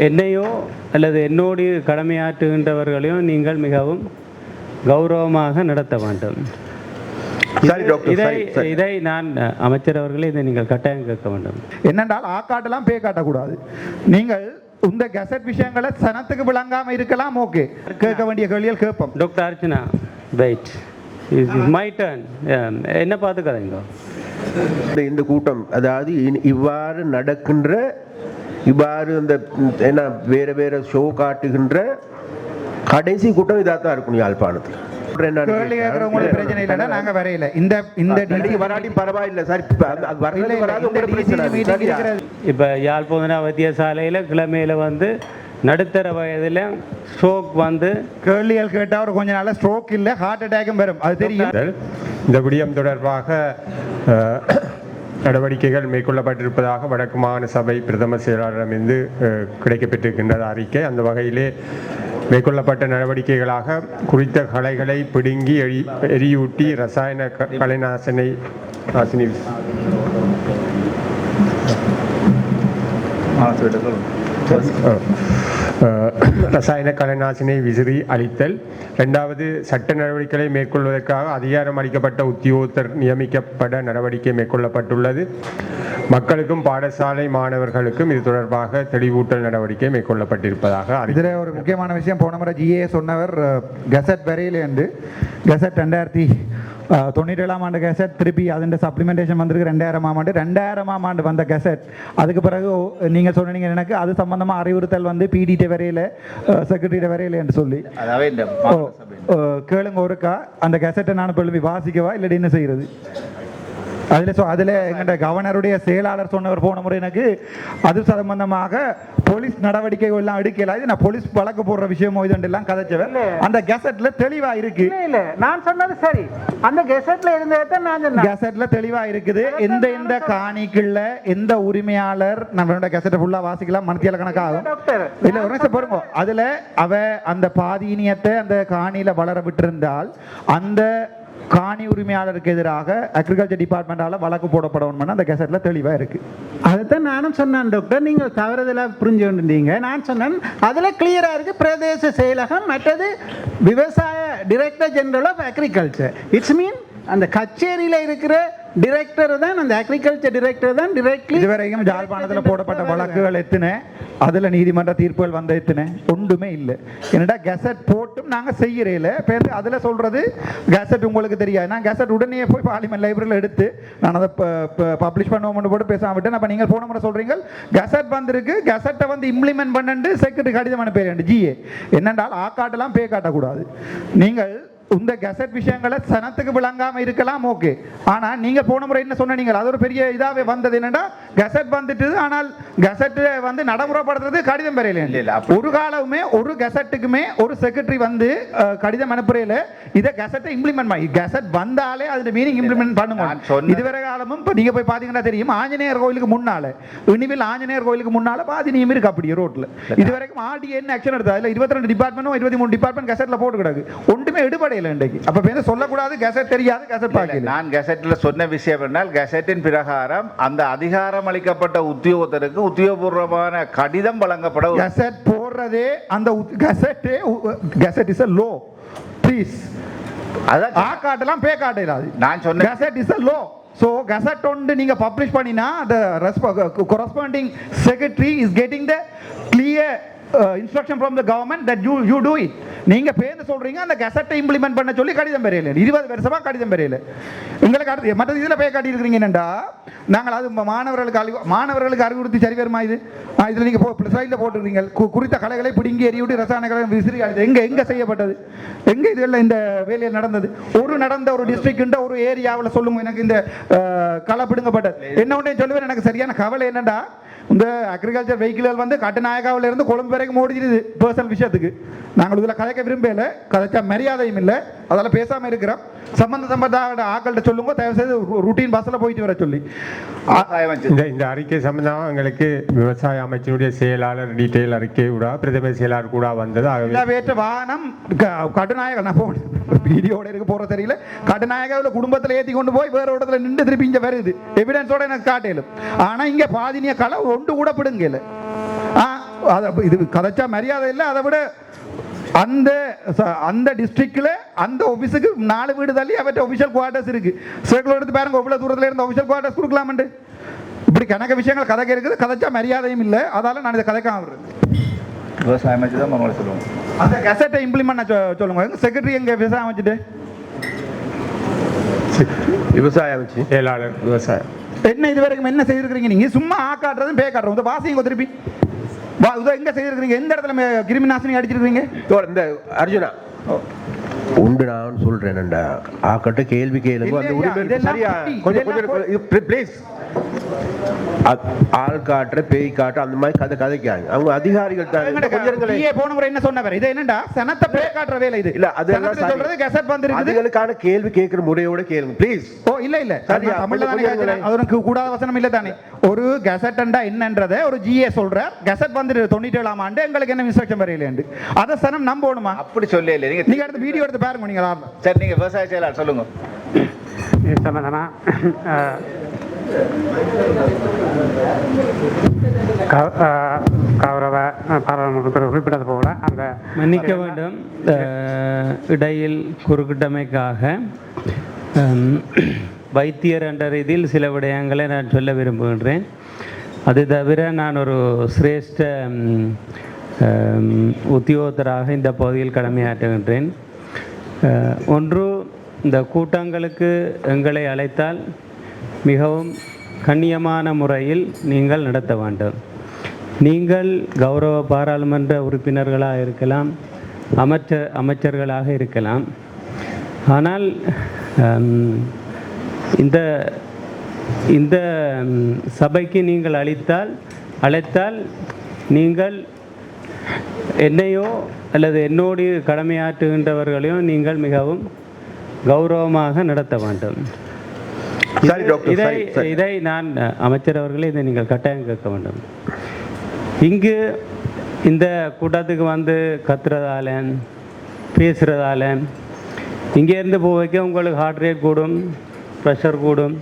என்னையோ அல்லது என்னோடு கடமையாற்றுகின்றவர்களையும் நீங்கள் மிகவும் கௌரவமாக நடத்த வேண்டும். இதை இதை நான் அமைச்சர் அவர்களே இதை நீங்கள் கட்டாயம் கேட்க வேண்டும். என்னென்றால் ஆக்காட்டெல்லாம் பே காட்டக்கூடாது. நீங்கள் இந்த கெசட் விஷயங்களை சனத்துக்கு விளங்காம இருக்கலாம் ஓகே. கேட்க வேண்டிய கேள்விகள் கேட்போம். Doctor Archana wait is my turn என்ன பார்த்து கதைங்க இந்த- இந்த கூட்டம் அதாவது இனி- இவ்வாறு நடக்கின்ற இவ்வாறு இந்த ம், என்ன வேற வேற ஷோ காட்டுகின்ற கடைசி கூட்டம் இதாக தான் இருக்கும் யாழ்ப்பாணத்தில். என்னன்னு கேள்வி கேட்கறவங்களுக்கு பிரச்சனை இல்லைன்னா நாங்க வரையில. இந்த இந்த நீங்க வராட்டியும் பரவாயில்லை சார். இப்ப யாழ்ப்பாண வைத்தியசாலையில் கிழமையில் வந்து நடுத்தர வயதில் ஸ்ட்ரோக் வந்து கேள்விகள் கேட்டா ஒரு கொஞ்ச நாள்ல ஸ்ட்ரோக் இல்ல ஹார்ட் அட்டாக்கும் வரும். அது தெரியும். இந்த விடயம் தொடர்பாக நடவடிக்கைகள் மேற்கொள்ளப்பட்டிருப்பதாக வடக்கு மாகாண சபை பிரதம செயலாளரிடமிருந்து கிடைக்கப்பெற்றிருக்கின்றது அறிக்கை. அந்த வகையிலே மேற்கொள்ளப்பட்ட நடவடிக்கைகளாக குறித்த களைகளை பிடுங்கி எரி எரியூட்டி ரசாயன க- கலைநாசினை நாசினி. அஹ், ரசாயன கலைநாசினை விசிறி அளித்தல் ரெண்டாவது சட்ட நடவடிக்கைகளை மேற்கொள்வதற்காக அதிகாரம் அளிக்கப்பட்ட உத்தியோகத்தர் நியமிக்கப்பட நடவடிக்கை மேற்கொள்ளப்பட்டுள்ளது. மக்களுக்கும் பாடசாலை மாணவர்களுக்கும் இது தொடர்பாக தெளிவூட்டல் நடவடிக்கை மேற்கொள்ளப்பட்டிருப்பதாக இதில் ஒரு முக்கியமான விஷயம். போன முறை ஜிஏ சொன்னவர் கசட் வரையிலேருந்து என்று ரெண்டாயிரத்தி அஹ், தொண்ணூற்றி ஏழாம் ஆண்டு கெசட் திருப்பி அதிൻ്റെ சப்ளிமெண்டேஷன் வந்திருக்கு ரெண்டாயிரமாம் ஆண்டு ரெண்டாயிரமாம் ஆண்டு வந்த கெசட் அதுக்கு பிறகு ஓ- நீங்க சொன்னீங்க எனக்கு அது சம்பந்தமா அறிவுறுத்தல் வந்து பிடிடி வரையில செக்ரட்டரியிட வரையில என்று சொல்லி கேளுங்க ஒருக்கா அந்த கெசட்டை நான் இப்போ வாசிக்கவா இல்லாட்டி என்ன செய்யறது அதில் சொ அதில் எங்கள்ட கவர்னருடைய செயலாளர் சொன்னவர் போன முறை எனக்கு அது சம்பந்தமாக போலீஸ் நடவடிக்கைகள் எல்லாம் எடுக்கல. இது நான் போலீஸ் வழக்கு போடுற விஷயமோ இது எல்லாம் கதைச்சவர் அந்த கெசட்ல தெளிவா இருக்கு. இல்ல நான் சொன்னது சரி. அந்த கெசட்ல இருந்ததை நான் சொன்னேன். கெசட்ல தெளிவா இருக்குது. எந்த எந்த காணிக்குள்ள எந்த உரிமையாளர் நம்மளோட கெசட்டை ஃபுல்லா வாசிக்கலாம் மனத்தியால கணக்காகும். இல்ல ஒரு நிமிஷம் பாருங்க அதுல அவ அந்த பாதீனியத்தை அந்த காணியில வளர விட்டிருந்தால் அந்த காணி உரிமையாளருக்கு எதிராக அக்ரிகல்ச்சர் டிபார்ட்மெண்டால வழக்கு போடப்படணும்னு அந்த கெசட்டில் தெளிவாக இருக்குது அதைத்தான் நானும் சொன்னேன் டாக்டர் நீங்கள் தவறுதலாக புரிஞ்சு கொண்டிருந்தீங்க. நான் சொன்னேன் அதில் கிளியராக இருக்குது பிரதேச செயலகம் மற்றது விவசாய director general of agriculture it's mean அந்த கச்சேரியில் இருக்கிற டிரெக்டர் தான் அந்த அக்ரிகல்ச்சர் டிரெக்டர் தான் டிரெக்ட்லி இதுவரைக்கும் ஜாழ்ப்பாணத்துல போடப்பட்ட வழக்குகள் எத்தனை? அதுல நீதிமன்ற தீர்ப்புகள் வந்த எத்தனை? ஒன்றுமே இல்லை. என்னடா கெசட் போட்டும் நாங்க செய்யறேல பேர் அதுல சொல்றது கெசட் உங்களுக்கு தெரியாது. நான் கெசட் உடனே போய் பார்லிமெண்ட் லைப்ரரியில் எடுத்து நான் அதை பப்ளிஷ் பண்ணுவோம்னு போட்டு பேசாம விட்டேன். அப்ப நீங்க போன முறை சொல்றீங்க கெசட் வந்திருக்கு கெசட்டை வந்து இம்ப்ளிமெண்ட் பண்ணண்டு செக்ரட்டரி கடிதம் அனுப்பிடுறேன் ஜிஏ. என்னென்றால் ஆக்காட்டெல்லாம் பே காட்டக்கூடாது. நீங்கள் இந்த கெசட் விஷயங்களை சனத்துக்கு விளங்காம இருக்கலாம் ஓகே. ஆனா நீங்க போன முறை என்ன சொன்னீங்க அது ஒரு பெரிய இதாவே வந்தது. என்னன்னா கெசட் வந்துட்டு ஆனால் கெசட் வந்து நடைமுறைப்படுத்துறது கடிதம் பெறையில இல்ல, ஒரு காலமுமே ஒரு கெசட்டுக்குமே ஒரு செக்ரட்டரி வந்து கடிதம் அனுப்புறையில இதை கெசட்டை இம்ப்ளிமெண்ட் பண்ணி கெசட் வந்தாலே அதோட மீனிங் இம்ப்ளிமெண்ட் சொன்ன- இதுவரை காலமும் இப்போ நீங்க போய் பாத்தீங்கன்னா தெரியும் ஆஞ்சநேயர் கோயிலுக்கு முன்னால இனிவில் ஆஞ்சநேயர் கோயிலுக்கு முன்னால பாதி நியம் இருக்கு அப்படியே ரோட்ல. இதுவரைக்கும் ஆர்டி என்ன ஆக்ஷன் எடுத்தா இல்ல இருபத்தி ரெண்டு டிபார்ட்மெண்ட்டும் இருபத்தி மூணு டிபார்ட்மெண்ட் கெசட்ல போட்டு கிடக்கு ஒன்றுமே எடுபடையில இன்றைக்கு. அப்ப பேர் சொல்லக்கூடாது? கெசட் தெரியாது கெசட் பார்க்கல. நான் கெசட்ல சொன்ன விஷயம் என்றால் கெசட்டின் பிரகாரம் அந்த அதிகாரம் அளிக்கப்பட்ட உத்தியோகத்தருக்கு உத்தியோகபூர்வமான கடிதம் வழங்கப்பட கெசட் போடுறதே அந்த கெசட்டே gazette is a law please அதான் ஆ காட்டெல்லாம் பே காட்ட இல்லாது. நான் சொன்ன gazette is a law so gazette ஒன்று நீங்க பப்ளிஷ் பண்ணினா the corresponding secretary is getting the clear instruction from the government that you you do it நீங்கள் பேர்ந்து சொல்கிறீங்க அந்த கெசட்டை இம்ப்ளிமெண்ட் பண்ண சொல்லி கடிதம் பெறையில இருபது வருஷமாக கடிதம் பெறையில எங்களுக்கு அடுத்து மற்ற இதில் போய் காட்டியிருக்கிறீங்க என்னண்டா? நாங்கள் அது மாணவர்களுக்கு அறிவு மாணவர்களுக்கு அறிவுறுத்தி சரி வருமா இது? இதில் நீங்கள் நீங்க போ சைடில் போட்டுருக்கீங்க கு- குறித்த கலைகளை பிடுங்கி எறிவிட்டு ரசாயனங்களை விசிறி அடித்து எங்கே எங்கே செய்யப்பட்டது? எங்கே இதில் இந்த வேலையில் நடந்தது? ஒரு நடந்த ஒரு டிஸ்ட்ரிக்ட் ஒரு ஏரியாவில் சொல்லுங்க எனக்கு இந்த களை பிடுங்கப்பட்டது. என்ன ஒன்றே சொல்லுவேன் எனக்கு சரியான கவலை என்னண்டா? இந்த அக்ரிகல்ச்சர் வெஹிக்கிள்கள் வந்து கட்டுநாயக்காவிலிருந்து கொழும்பு வரைக்கும் ஓடிச்சிருது பர்சனல் விஷயத்துக்கு. நாங்கள் இதில் கதைக்க விரும்பல கதைச்சா மரியாதையும் இல்லை. அதெல்லாம் பேசாம இருக்கிறோம். சம்பந்த சம்பந்த ஆக்கள்கிட்ட சொல்லுங்க தயவு செய்து ரூட்டீன் பஸ்ஸில் போயிட்டு வர சொல்லி. இந்த இந்த அறிக்கை சம்பந்தமாக எங்களுக்கு விவசாய அமைச்சினுடைய செயலாளர் டீட்டெயில் அறிக்கை கூட பிரதம செயலாளர் கூட வந்தது. வேற்ற வாகனம் க- கட்டுநாயகம் நான் போனேன் வீடியோட இருக்க போற தெரியல. கட்டுநாயகாவில் குடும்பத்தில் ஏத்தி கொண்டு போய் வேற இடத்துல நின்று திருப்பி இங்க வருது. எவிடன்ஸோட எனக்கு காட்டலும். ஆனா இங்க பாதினிய களை ஒன்று கூட பிடுங்கல. ஆ அதை இது கதைச்சா மரியாதை இல்லை அதை விட. அந்த அந்த டிஸ்ட்ரிக்ட்ல அந்த ஆஃபீஸுக்கு நாலு வீடு தள்ளி அவற்றை ஒஃபிஷியல் குவார்ட்டர்ஸ் இருக்கு. சர்க்கிள் எடுத்து பாருங்க எவ்வளோ தூரத்தில் இருந்து ஒஃபிஷியல் குவார்ட்டர்ஸ் கொடுக்கலாமண்டு இப்படி கணக்க விஷயங்கள் கதைக்க இருக்குது. கதைச்சா மரியாதையும் இல்லை. அதால நான் இதை கதைக்காம விடுறேன். விவசாய அமைச்சு தான் மறுமொழி சொல்லுவோம். அந்த கெசட்டை இம்ப்ளிமெண்ட் சொல்லுங்க. செக்ரட்டரி எங்க விவசாயம் வச்சுட்டு விவசாய அமைச்சு. செயலாளர் விவசாயம். என்ன இது வரைக்கும் என்ன செய்திருக்கிறீங்க நீங்க? சும்மா ஆ காட்டுறதும் பே காட்டுறோம் இந்த வாசிங்க திருப்பி. எங்க செய்திருக்கிறீங்க? எந்த இடத்துல கிருமி நாசினி அடிச்சிருக்கீங்க இந்த அர்ஜுனா. உண்டு நான் சொல்றேன்டா ஆக்கட்ட கேள்வி கேளுங்க. அந்த உரிமை சரியா? கொஞ்சம் கொஞ்சம் ப்ளீஸ். ஆள் காட்டுற பேய் காட்டு அந்த மாதிரி கதை கதைக்காங்க அவங்க அதிகாரிகள் தான். போன முறை என்ன சொன்னவர்? இது என்னடா சனத்தை பே காட்டுற வேலை இது. இல்ல சரி. சொல்றது கெசட் வந்திருக்குது. அதுகளுக்கான கேள்வி கேட்கிற முறையோட கேளுங்க ப்ளீஸ். ஓ இல்ல இல்ல. சரியா, தமிழ்ல. அது உனக்கு கூடாத வசனம் இல்ல தானே. ஒரு கெசட்டண்டா என்னன்றதை ஒரு ஜிஏ சொல்றார். கெசட் வந்துட்டு தொண்ணூற்றி ஏழாம் ஆண்டு எங்களுக்கு என்ன இன்ஸ்ட்ரக்ஷன் வரையிலேண்டு. அதை சனம் நம்பணுமா? அப்படி சொல்லல நீங்க நீங்க அடுத்து வீடியோ எடுத்து பாருங்க நீங்க ஆரம்பம். சரி நீங்க விவசாய செயலாளர் சொல்லுங்க. இது சம்பந்தமாக கௌரவ பாராளுமன்ற குறிப்பிட்டது போல அந்த மன்னிக்க வேண்டும். இடையில் குறுக்கிட்டமைக்காக வைத்தியர் என்ற ரீதியில் சில விடயங்களை நான் சொல்ல விரும்புகின்றேன். அது தவிர நான் ஒரு சிரேஷ்ட உத்தியோகத்தராக இந்த பகுதியில் கடமையாற்றுகின்றேன். ஒன்று இந்த கூட்டங்களுக்கு எங்களை அழைத்தால் மிகவும் கண்ணியமான முறையில் நீங்கள் நடத்த வேண்டும். நீங்கள் கௌரவ பாராளுமன்ற உறுப்பினர்களாக இருக்கலாம் அமைச்சர் அமைச்சர்களாக இருக்கலாம். ஆனால் இந்த இந்த சபைக்கு நீங்கள் அளித்தால் அழைத்தால் நீங்கள் என்னையோ அல்லது என்னோடு கடமையாற்றுகின்றவர்களையோ நீங்கள் மிகவும் கௌரவமாக நடத்த வேண்டும். இதை இதை நான் அமைச்சர் அவர்களே இதை நீங்கள் கட்டாயம் கேட்க வேண்டும். இங்கு இந்த கூட்டத்துக்கு வந்து கத்துறதால பேசுகிறதால இங்கேருந்து போவைக்க உங்களுக்கு ஹார்ட் ரேட் கூடும் ப்ரெஷர் கூடும்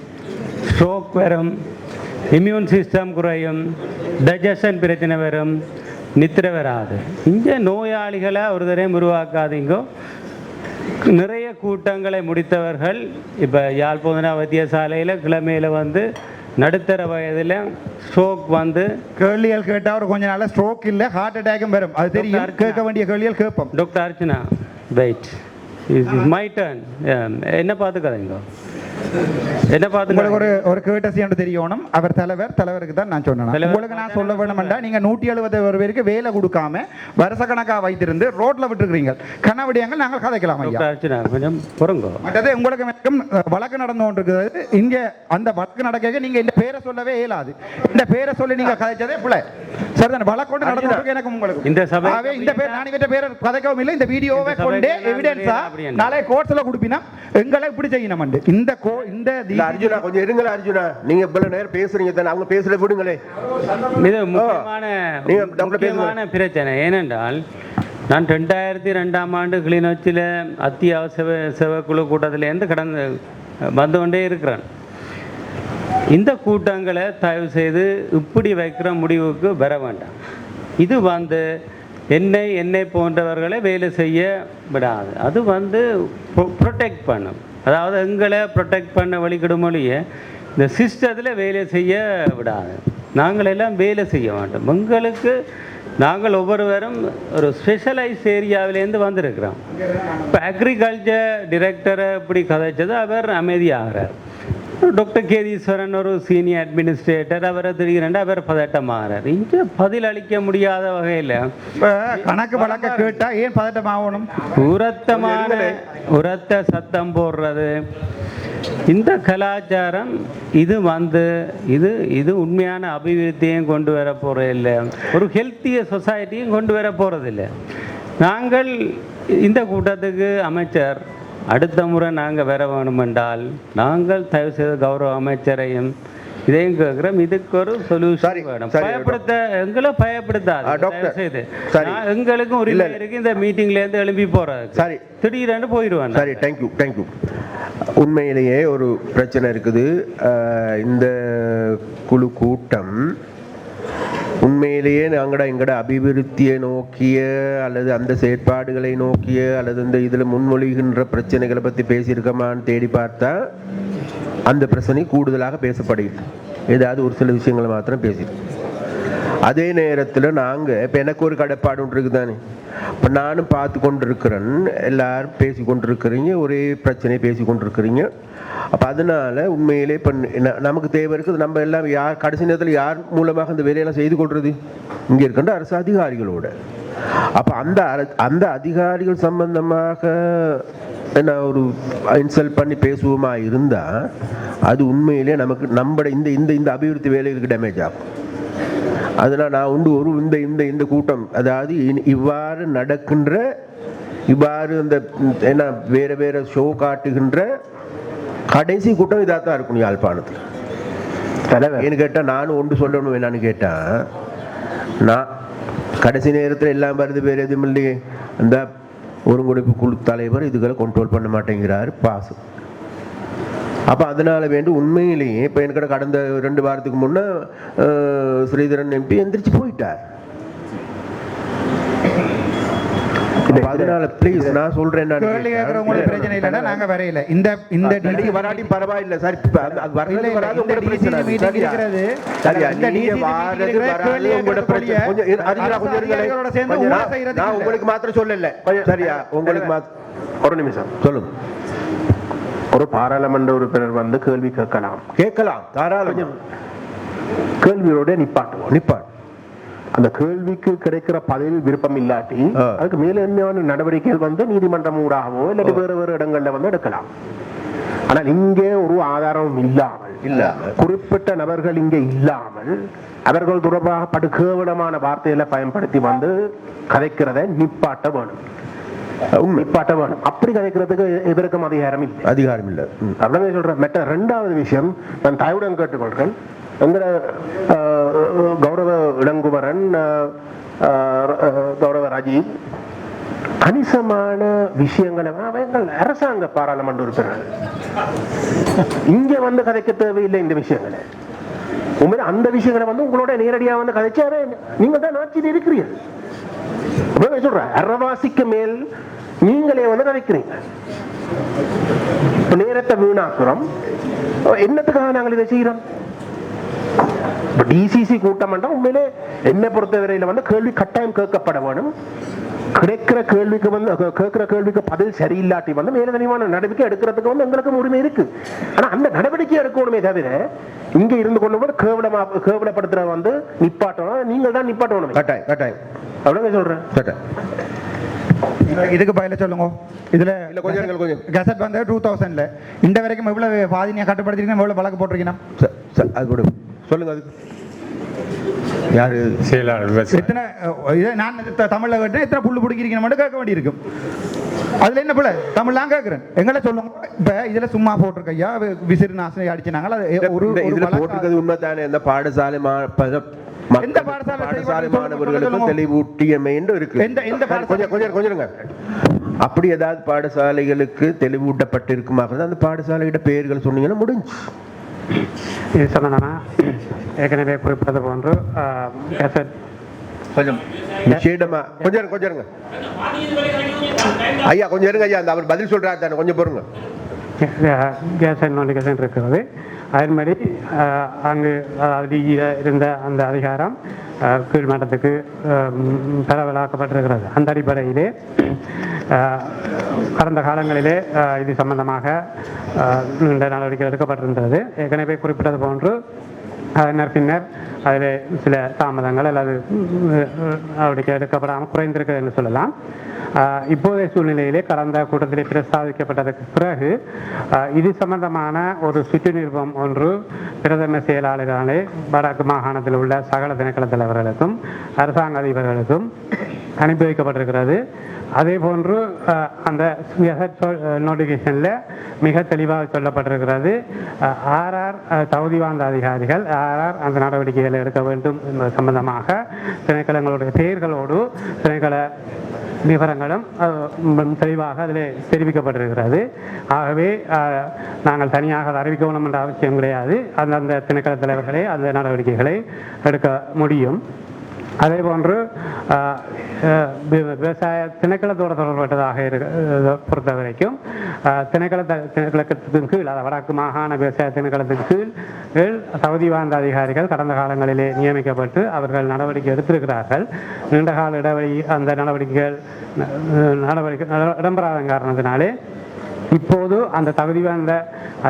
ஸ்ட்ரோக் வரும் இம்யூன் சிஸ்டம் குறையும் டைஜஷன் பிரச்சனை வரும் நித்திரை வராது இங்கே நோயாளிகளை ஒரு தடவை உருவாக்காதீங்கோ. நிறைய கூட்டங்களை முடித்தவர்கள் இப்போ யாழ்ப்பாண வைத்தியசாலையில் கிழமையில் வந்து நடுத்தர வயதில் ஸ்ட்ரோக் வந்து கேள்விகள் கேட்டா ஒரு கொஞ்ச நாள்ல ஸ்ட்ரோக் இல்ல ஹார்ட் அட்டாக்கும் வரும். அது தெரியும். கேட்க வேண்டிய கேள்விகள் கேட்போம். Doctor Archana wait is my turn என்ன பார்த்துக்காதீங்க. என்ன பார்த்து ஒரு ஒரு கேட்டசி என்று தெரியணும். அவர் தலைவர் தலைவருக்கு தான் நான் சொன்னேன். உங்களுக்கு நான் சொல்ல வேணும்டா நீங்க நூற்றி எழுபது ஒரு பேருக்கு வேலை கொடுக்காம வருஷ கணக்கா வைத்திருந்து ரோட்ல விட்டுருக்கீங்க கனவடியாங்க நாங்கள் கதைக்கலாம் கொஞ்சம் பொறுங்கோ. மற்றது உங்களுக்கு வழக்கு நடந்து கொண்டிருக்கிறது. இங்க அந்த வழக்கு நடக்க நீங்க இந்த பேரை சொல்லவே இயலாது. இந்த பேரை சொல்லி நீங்க கதைச்சதே பிள்ளை சரிதானே வழக்கு கொண்டு நடந்து கொண்டிருக்கு எனக்கும் உங்களுக்கு இந்த சபை- இந்த பேர் நான் பேரை கதைக்கவும் இல்லை. இந்த வீடியோவை கொண்டு எவிடன்ஸா? நாளை கோர்ட்ஸ்ல கொடுப்பினா எங்களை இப்படி செய்யணும் இந்த கோ இந்த அர்ஜுனா கொஞ்சம் இருங்களா அர்ஜுனா. நீங்க இவ்வளவு நேரம் பேசுறீங்க தானே அவங்க பேசுறத விடுங்களே. இது முக்கியமான பிரச்சனை. ஏனென்றால் நான் ரெண்டாயிரத்தி ரெண்டாம் ஆண்டு கிளிநொச்சியில் அத்தியாவசிய சேவைக்குழு கூட்டத்திலேருந்து கடந்து வந்து கொண்டே இருக்கிறேன். இந்த கூட்டங்களை தயவு செய்து இப்படி வைக்கிற முடிவுக்கு வர வேண்டாம். இது வந்து என்னை என்னை போன்றவர்களை வேலை செய்ய விடாது. அது வந்து ப்ரொடெக்ட் பண்ணும். அதாவது எங்களை ப்ரொடெக்ட் பண்ண வழிகிடுமொழிய இந்த சிஸ்டத்தில் வேலை செய்ய விடாது. நாங்களெல்லாம் வேலை செய்ய மாட்டோம் எங்களுக்கு நாங்கள் ஒவ்வொருவரும் ஒரு ஸ்பெஷலைஸ் ஏரியாவிலேருந்து வந்திருக்கிறோம். இப்போ அக்ரிகல்ச்சர் டிரெக்டரை இப்படி கதைச்சது அவர் அமைதியாகிறார். டாக்டர் கேதீஸ்வரன் ஒரு சீனியர் அட்மினிஸ்ட்ரேட்டர் அவரை திடீரென்று அவர் பதட்டமாகிறார் இங்கே பதில் அளிக்க முடியாத வகையில் கணக்கு வழக்க கேட்டா ஏன் பதட்டம் ஆகணும்? உரத்தமான உரத்த சத்தம் போடுறது. இந்த கலாச்சாரம் இது வந்து இது இது உண்மையான அபிவிருத்தியும் கொண்டு வர போகிறதில்லை ஒரு ஹெல்த்திய சொசைட்டியும் கொண்டு வர போகிறதில்ல நாங்கள் இந்த கூட்டத்துக்கு அமைச்சர் அடுத்த முறை நாங்கள் வர வேணுமென்றால் நாங்கள் தயவு செய்து கௌரவ அமைச்சரையும் இதையும் கேட்குறோம். இதுக்கு ஒரு சொல்யூஷன் வேணும். பயப்படுத்த எங்களை பயப்படுத்தாது டாக்டர். செய்து. எங்களுக்கும் உரிமை இல்ல. இருக்கு இந்த மீட்டிங்ல இருந்து எழும்பி போறது சரி. திடீரென்று போயிடுவேன் சரி தேங்க்யூ தேங்க்யூ உண்மையிலேயே ஒரு பிரச்சனை இருக்குது. இந்த குழு கூட்டம் உண்மையிலேயே நாங்கடா எங்கட அபிவிருத்தியை நோக்கிய அல்லது அந்த செயற்பாடுகளை நோக்கிய அல்லது இந்த இதில் முன்மொழிகின்ற பிரச்சனைகளை பற்றி பேசியிருக்கோமான்னு தேடி பார்த்தா அந்த பிரச்சனை கூடுதலாக பேசப்படுகிறது. ஏதாவது ஒரு சில விஷயங்களை மாத்திரம் பேசியிருக்கோம். அதே நேரத்தில் நாங்கள் இப்போ எனக்கு ஒரு கடைப்பாடு ஒன்று இருக்குதானே? இப்போ நானும் பார்த்து கொண்டு இருக்கிறேன் எல்லாரும் பேசி கொண்டு இருக்கிறீங்க ஒரே பிரச்சனையை பேசி கொண்டு இருக்கிறீங்க அப்போ அதனால் உண்மையிலே இப்போ நமக்கு தேவை இருக்குது. நம்ம எல்லாம் யார் கடைசி நேரத்தில் யார் மூலமாக அந்த வேலையெல்லாம் செய்து கொள்வது இங்கே இருக்கின்ற அரசு அதிகாரிகளோட. அப்போ அந்த அந்த அதிகாரிகள் சம்பந்தமாக என்ன ஒரு இன்சல்ட் பண்ணி பேசுவோமா இருந்தால் அது உண்மையிலே நமக்கு நம்மட இந்த இந்த இந்த அபிவிருத்தி வேலைகளுக்கு டேமேஜ் ஆகும். அதனால் நான் உண்டு ஒரு இந்த இந்த இந்த கூட்டம் அதாவது இனி- இவ்வாறு நடக்கின்ற இவ்வாறு இந்த என்ன வேறு வேறு ஷோ காட்டுகின்ற கடைசி கூட்டம் இதாக தான் இருக்கும் யாழ்ப்பாணத்தில். தலைவர். ஏன்னு கேட்டால் நானும் ஒன்று சொல்லணும் என்னன்னு கேட்டால் நான் கடைசி நேரத்தில் எல்லாம் வருது வேறு எதுவும் இல்லையே அந்த ஒருங்கிணைப்பு குழு தலைவர் இதுகளை கண்ட்ரோல் பண்ண மாட்டேங்கிறாரு பாசு. அப்போ அதனால வேண்டி உண்மையிலேயே இப்போ எனக்கு கடந்த ரெண்டு வாரத்துக்கு முன்னே ஸ்ரீதரன் எம்பி எந்திரிச்சு போயிட்டார் அப்ப அதனால ப்ளீஸ் நான் சொல்றேன் கேட்கறவங்களுக்கு பிரச்சனை இல்லைன்னா நாங்க வரையில. இந்த இந்த நீங்க வராட்டி பரவாயில்ல. சார் இப்ப அது- அது வர்றது இல்ல, இல்ல, வராது இந்த உங்களோட பிரச்சனை சரியா? இருக்கிறது. சரியா? இந்த DCC வாரது வராது உங்களோட பிரச்சனை கொஞ்சம் அரசு கொஞ்சம். அதிகாரிகளோட சேர்ந்து நான் நான். உங்களுக்கு மாத்திரம் சொல்லல. சரியா? உங்களுக்கு மாத்திரம் ஒரு நிமிஷம். சொல்லுங்க. ஒரு பாராளுமன்ற உறுப்பினர் வந்து கேள்வி கேட்கலாம். கேட்கலாம். தாராளம். கேள்வியோட நிப்பாட்டுவோம். நிப்பாட் அந்த கேள்விக்கு கிடைக்கிற பதில் விருப்பம் இல்லாட்டி. அதுக்கு மேல என்ன நடவடிக்கைகள் வந்து நீதிமன்றம் ஊடாகவோ இல்லாட்டி வேறு வேறு இடங்கள்ல வந்து எடுக்கலாம். ஆனால் இங்கே ஒரு ஆதாரமும் இல்லாமல் இல்லாமல். குறிப்பிட்ட நபர்கள் இங்கே இல்லாமல் அவர்கள் தொடர்பாக படுகேவலமான வார்த்தைகளை பயன்படுத்தி வந்து கதைக்கிறத நிப்பாட்ட வேணும். நிப்பாட்ட வேணும். அப்படி கதைக்கிறதுக்கு எதற்கும் அதிகாரம் இல்லை. அதிகாரம் இல்ல. ம். அப்படிதான் சொல்றேன். மற்ற ரெண்டாவது விஷயம் நான் தாயுடன் கேட்டுக்கொள்கிறேன். எங்கிற ಗೌರವ கௌரவ இளங்குமரன் அஹ், கௌரவ ராஜீவ் கணிசமான விஷயங்களை அவங்கள் அரசாங்க பாராளுமன்ற உறுப்பினர்கள் இங்க வந்து கதைக்க தேவையில்லை இந்த விஷயங்களை உண்மையில அந்த விஷயங்களை வந்து உங்களோட நேரடியா வந்து கதைச்சாவே நீங்க தான் ஆட்சியில் இருக்கிறீர்கள் சொல்ற சொல்றேன் அறவாசிக்கு மேல் நீங்களே வந்து கதைக்கிறீங்க நேரத்தை வீணாக்குறோம் என்னத்துக்காக நாங்கள் இதை செய்யறோம் இப்ப டிசிசி கூட்டம் என்றால் உண்மையிலே என்னை பொறுத்தவரையில வந்து கேள்வி கட்டாயம் கேட்கப்பட வேணும். கிடைக்கிற கேள்விக்கு வந்து கேட்கிற கேள்விக்கு பதில் சரியில்லாட்டி வந்து மேலதிகமான நடவடிக்கை எடுக்கிறதுக்கு வந்து எங்களுக்கும் உரிமை இருக்கு. ஆனா அந்த நடவடிக்கை எடுக்கணுமே தவிர இங்க இருந்து கொண்டு வந்து கேவலமா கேவலப்படுத்துற வந்து நிப்பாட்டணும். நீங்கள் தான் நிப்பாட்டணும். கட்டாயம் கட்டாயம். அவ்வளவு சொல்றேன். கட்டாயம். இதுக்கு பதில சொல்லுங்க. இதுல இல்ல, கொஞ்சம் கொஞ்சம். கசட் வந்து டூ தௌசண்ட்ல இந்த வரைக்கும் எவ்வளவு பாதினியா கட்டுப்படுத்திருக்கீங்க எவ்வளவு வழக்கு போட்டிருக்கீங்க? அது கூட சொல்லுங்க அதுக்கு யாரு செயலாளர். எத்தனை இதை நான் தமிழ்ல கேட்டேன் எத்தனை புல்லு பிடிக்கிறீங்க மட்டும் கேட்க வேண்டியிருக்கும் அதுல என்ன பிள்ளை தமிழ்லாம் கேட்கிறேன் எங்களை சொல்லுங்க இப்ப இதுல சும்மா போட்டிருக்கையா விசிறு நாசனை அடிச்சினாங்களா அது ஒரு இதுல போட்டிருக்கிறது உண்மைதானே இந்த பாடசாலை எந்த பாடசாலை? மாணவர்களுக்கும். தெளிவூட்டியமை என்று இருக்கு எந்த- எந்த? கொஞ்சம் கொஞ்சம் கொஞ்சம். அப்படி ஏதாவது பாடசாலைகளுக்கு தெளிவூட்டப்பட்டிருக்குமாக அந்த பாடசாலையிட பெயர்கள் சொன்னீங்கன்னா முடிஞ்சு இது சம்பந்தமாக ஏற்கனவே குறிப்பிட்டது போன்று கேசட் கொஞ்சம். நிச்சயமா. கொஞ்சம் கொஞ்சம் இருங்க. ஐயா கொஞ்சம் இருங்க ஐயா. அந்த அவர் பதில் சொல்றாரு தானே. கொஞ்சம் பொறுங்க. கேசட் நோட்டிஃபிகேஷன் இருக்கிறது. அதன்படி அங்கு அதிக இருந்த அந்த அதிகாரம் ஆஹ், கீழ்மட்டத்துக்கு பரவலாக்கப்பட்டிருக்கிறது. அந்த அடிப்படையிலே கடந்த காலங்களிலே இது சம்பந்தமாக நடவடிக்கை எடுக்கப்பட்டிருந்தது. ஏற்கனவே குறிப்பிட்டது போன்று அதனர் பின்னர் அதில் சில தாமதங்கள் அல்லது அவருக்கு எடுக்கப்படாமல் குறைந்திருக்கிறது என்று சொல்லலாம். இப்போதைய சூழ்நிலையிலே கடந்த கூட்டத்தில் பிரஸ்தாபிக்கப்பட்டதற்கு பிறகு இது சம்பந்தமான ஒரு சுற்று நிருபம் ஒன்று பிரதம செயலாளராலே வடக்கு மாகாணத்தில் உள்ள சகல திணைக்கள தலைவர்களுக்கும் அரசாங்க அதிபர்களுக்கும் அனுப்பி வைக்கப்பட்டிருக்கிறது. அதே போன்று அந்த நோட்டிஃபிகேஷனில் மிக தெளிவாக சொல்லப்பட்டிருக்கிறது. ஆர்ஆர் தகுதி வாய்ந்த அதிகாரிகள் ஆர்ஆர் அந்த நடவடிக்கைகளை எடுக்க வேண்டும் என்பது சம்பந்தமாக திணைக்களங்களுடைய பெயர்களோடு திணைக்கள விவரங்களும் தெளிவாக அதில் தெரிவிக்கப்பட்டிருக்கிறது. ஆகவே நாங்கள் தனியாக அதை அறிவிக்கணும் என்ற அவசியம் கிடையாது. அந்தந்த திணைக்கள தலைவர்களே அந்த நடவடிக்கைகளை எடுக்க முடியும். அதே போன்று அஹ், விவசாய திணைக்களத்தோடு தொடர்பட்டதாக இருக்க பொறுத்த வரைக்கும் திணைக்கள திணைக்களத்தின் கீழ் அதாவது வடக்கு மாகாண விவசாய திணைக்களத்தின் கீழ் தகுதி வாய்ந்த அதிகாரிகள் கடந்த காலங்களிலே நியமிக்கப்பட்டு அவர்கள் நடவடிக்கை எடுத்திருக்கிறார்கள். நீண்டகால இடைவெளி அந்த நடவடிக்கைகள் நடவடிக்கை இடம்பெறாத காரணத்தினாலே இப்போது அந்த தகுதி வாய்ந்த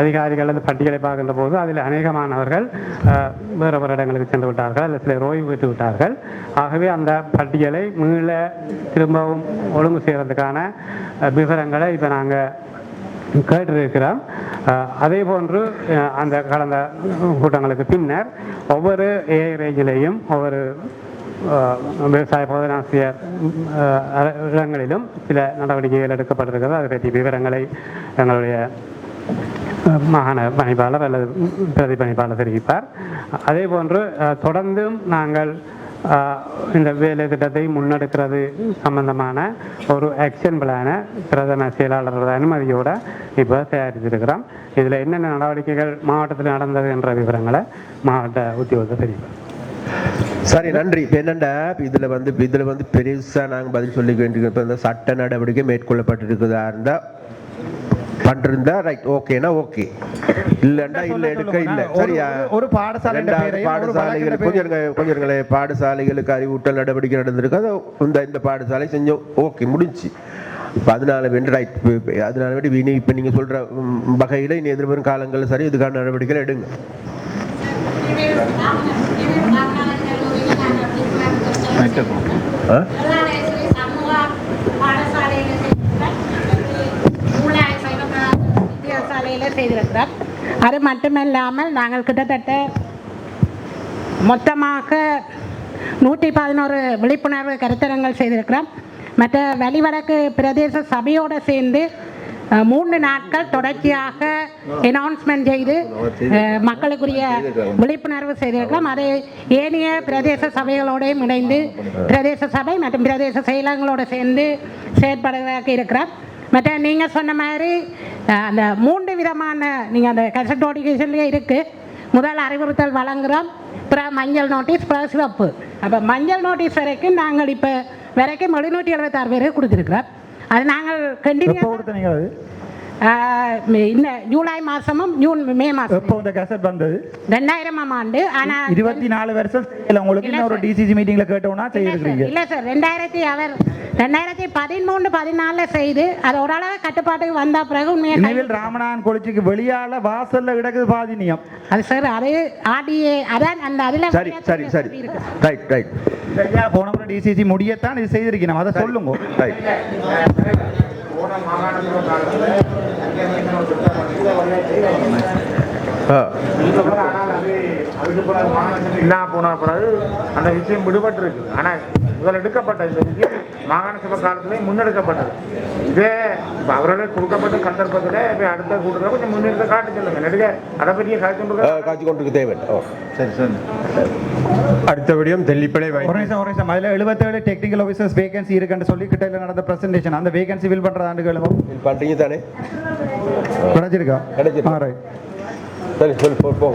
அதிகாரிகள் அந்த பட்டியலை பார்க்கின்ற போது அதில் அநேகமானவர்கள் வேறு வேறு இடங்களுக்கு சென்று விட்டார்கள். அல்லது சிலர் ஓய்வு பெற்று விட்டார்கள். ஆகவே அந்த பட்டியலை மீள திரும்பவும் ஒழுங்கு செய்கிறதுக்கான விவரங்களை இப்போ நாங்கள் கேட்டிருக்கிறோம். அதே போன்று அந்த கடந்த கூட்டங்களுக்கு பின்னர் ஒவ்வொரு ஏ ரேஞ்சிலேயும் ஒவ்வொரு விவசாய போதனாசிரியர் இடங்களிலும் சில நடவடிக்கைகள் எடுக்கப்பட்டிருக்கிறது அது பற்றி விவரங்களை எங்களுடைய மாகாண பணிப்பாளர் அல்லது பிரதி பணிப்பாளர் தெரிவிப்பார் அதே போன்று தொடர்ந்தும் நாங்கள் இந்த வேலை திட்டத்தை முன்னெடுக்கிறது சம்பந்தமான ஒரு ஆக்ஷன் பிளானை பிரதம செயலாளரோட அனுமதியோடு இப்போ தயாரித்திருக்கிறோம் இதில் என்னென்ன நடவடிக்கைகள் மாவட்டத்தில் நடந்தது என்ற விவரங்களை மாவட்ட உத்தியோகத்தை தெரிவிப்பார் சரி நன்றி. இப்போ என்னண்டா? இதுல வந்து இதுல வந்து பெருசா நாங்க பதில் சொல்லி வேண்டிய இப்போ இந்த சட்ட நடவடிக்கை மேற்கொள்ளப்பட்டிருக்குதா இருந்தா பண்ணிருந்தா ரைட் ஓகேனா ஓகே இல்லைண்டா இல்ல எடுக்க இல்ல. சரியா? ஒரு- ஒரு பாடசாலைகள் கொஞ்சம் கொஞ்சம் பாடசாலைகளுக்கு அறிவூட்டல் நடவடிக்கை நடந்திருக்கு. அது இந்த இந்த பாடசாலை செஞ்சோம். ஓகே முடிஞ்சு இப்போ அதனால வேண்டி ரைட் அதனால வேண்டி இனி இப்போ நீங்கள் சொல்கிற வகையில் இனி எதிர்வரும் காலங்களில் சரி இதுக்கான நடவடிக்கைகள் எடுங்க. ஆ வித்தியாசாலையில் செய்திருக்கிறோம் அது மட்டுமல்லாமல் நாங்கள் கிட்டத்தட்ட மொத்தமாக நூற்றி பதினோரு விழிப்புணர்வு கருத்தரங்கள் செய்திருக்கிறோம் மற்ற வெளிவடக்கு பிரதேச சபையோடு சேர்ந்து மூன்று நாட்கள் தொடர்ச்சியாக அனௌன்ஸ்மெண்ட் செய்து மக்களுக்குரிய விழிப்புணர்வு செய்திருக்கிறோம் அதை ஏனைய பிரதேச சபைகளோடையும் இணைந்து பிரதேச சபை மற்றும் பிரதேச செயலகங்களோடு சேர்ந்து செயற்படுவதாக இருக்கிறோம் மற்ற நீங்கள் சொன்ன மாதிரி அந்த மூன்று விதமான நீங்கள் அந்த கசட் நோட்டிஃபிகேஷன்லேயே இருக்குது முதல் அறிவுறுத்தல் வழங்குகிறோம் அப்புறம் மஞ்சள் நோட்டீஸ் அப்புறம் சிவப்பு. அப்போ மஞ்சள் நோட்டீஸ் வரைக்கும் நாங்கள் இப்போ வரைக்கும் எழுநூற்றி எழுபத்தாறு பேருக்கு கொடுத்துருக்குறோம். அது நாங்கள் கண்டிப்பாக கொடுத்தீங்க அது? இந்த ஜூலை மாதமும் ஜூன் மே மாதம் எப்போ இந்த கேசட் வந்தது? ரெண்டாயிரமாம் ஆண்டு. ஆனால் இருபத்தி நாலு வருஷம் உங்களுக்கு இல்ல இன்னும் ஒரு. டிசிசி மீட்டிங்ல கேட்டோம்னா சார் இல்லை சார். ரெண்டாயிரத்தி அவர் ரெண்டாயிரத்தி பதிமூணு பதினாலில் செய்து அது ஓரளவு கட்டுப்பாட்டுக்கு வந்த பிறகு உண்மையாக ராமநாதன் கொளிச்சிக்கு வெளியால வாசல்ல கிடக்குது பாதினியம் அது சார் அது ஆர்டிஏ அதான் அந்த அதில் சரி சரி சரி. ரைட் ரைட் சரியா போன டிசிசி முடியத்தான் இது செய்திருக்கணும். அதை சொல்லுங்க. ரைட் ஆ இல்லாம பிறகு அந்த விஷயம் விடுபட்டு இருக்கு ஆனா முதல் எடுக்கப்பட்ட இந்த விஷயம் மாகாண சபை காலத்திலே முன்னெடுக்கப்பட்டது. இதே இப்ப அவர்களே கொடுக்கப்பட்ட சந்தர்ப்பத்தில் இப்போ அடுத்த கூட்டத்தில் கொஞ்சம் முன்னெடுத்து காட்டு சொல்லுங்க. நெடுக அதை பற்றிய காய்ச்சி காட்சி கொண்டிருக்க தேவை ஓ சரி சரி. அடுத்தபடியும் தெல்லிப்பளை வை ஒரு நிமிஷம் ஒரு நிமிஷம். அதில் எழுபத்தேழு டெக்னிக்கல் ஆஃபீஸர்ஸ் வேகன்சி இருக்குன்னு சொல்லி கிட்ட நடந்த பிரசன்டேஷன் அந்த வேகன்சி ஃபில் பண்ற ஆண்டுகளும் இது பண்றீங்க தானே? கிடைச்சிருக்கா? கிடைச்சிருக்கு. ஆ ரைட் சரி சொல்லு போ